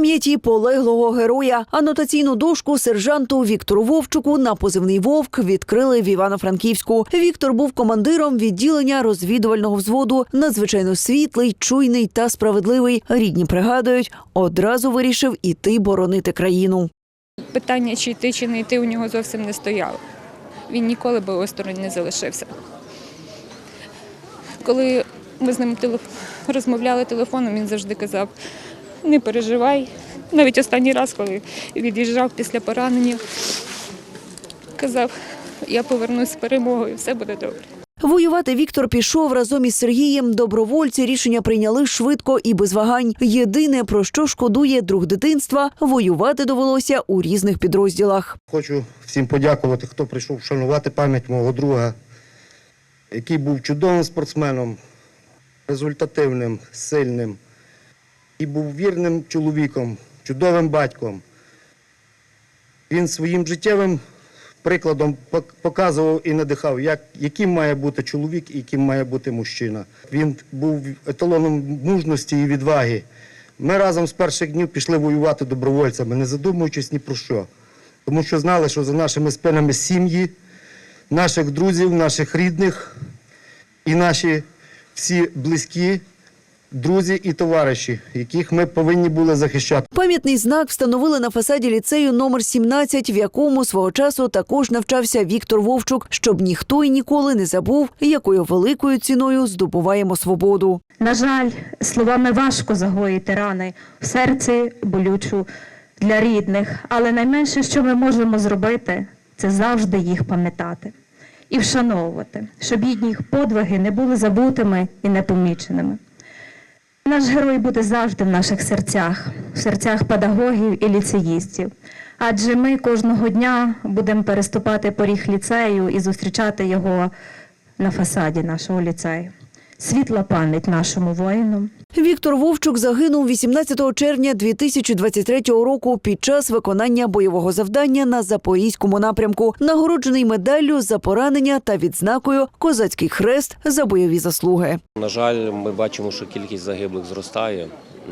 Пам'яті полеглого героя анотаційну дошку сержанту Віктору Вовчуку на позивний Вовк відкрили в Івано-Франківську. Віктор був командиром відділення розвідувального взводу. Надзвичайно світлий, чуйний та справедливий. Рідні пригадують, одразу вирішив іти боронити країну. Питання, чи йти, чи не йти, у нього зовсім не стояло. Він ніколи би осторонь не залишився. Коли ми з ним розмовляли телефоном, він завжди казав: не переживай. Навіть останній раз, коли від'їжджав після поранення, казав, я повернусь з перемогою, все буде добре. Воювати Віктор пішов разом із Сергієм. Добровольці рішення прийняли швидко і без вагань. Єдине про що шкодує друг дитинства, воювати довелося у різних підрозділах. Хочу всім подякувати, хто прийшов вшанувати пам'ять мого друга, який був чудовим спортсменом, результативним, сильним і був вірним чоловіком, чудовим батьком. Він своїм життєвим прикладом показував і надихав, як, яким має бути чоловік і яким має бути мужчина. Він був еталоном мужності і відваги. Ми разом з перших днів пішли воювати добровольцями, не задумуючись ні про що. Тому що знали, що за нашими спинами сім'ї, наших друзів, наших рідних і наші всі близькі друзі і товариші, яких ми повинні були захищати. Пам'ятний знак встановили на фасаді ліцею номер 17, в якому свого часу також навчався Віктор Вовчук, щоб ніхто і ніколи не забув, якою великою ціною здобуваємо свободу. На жаль, словами важко загоїти рани в серці болючу для рідних, але найменше, що ми можемо зробити, це завжди їх пам'ятати і вшановувати, щоб їхні подвиги не були забутими і непоміченими. Наш герой буде завжди в наших серцях, в серцях педагогів і ліцеїстів. Адже ми кожного дня будемо переступати поріг ліцею і зустрічати його на фасаді нашого ліцею. Світла пам'ять нашому воїну. Віктор Вовчук загинув 18 червня 2023 року під час виконання бойового завдання на Запорізькому напрямку, нагороджений медаллю за поранення та відзнакою Козацький хрест за бойові заслуги. На жаль, ми бачимо, що кількість загиблих зростає.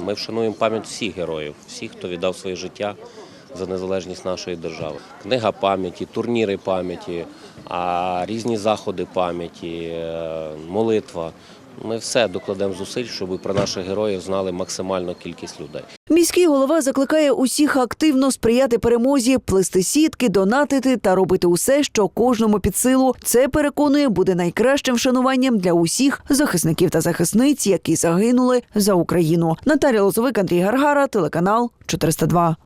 Ми вшануємо пам'ять всіх героїв, всіх, хто віддав своє життя за незалежність нашої держави. Книга пам'яті, турніри пам'яті, а різні заходи пам'яті, е, молитва. Ми все докладемо зусиль, щоб про наших героїв знали максимальну кількість людей. Міський голова закликає усіх активно сприяти перемозі, плести сітки, донатити та робити усе, що кожному під силу. Це переконує буде найкращим вшануванням для усіх захисників та захисниць, які загинули за Україну. Наталія Лозовик, Андрій Гаргара, телеканал 402.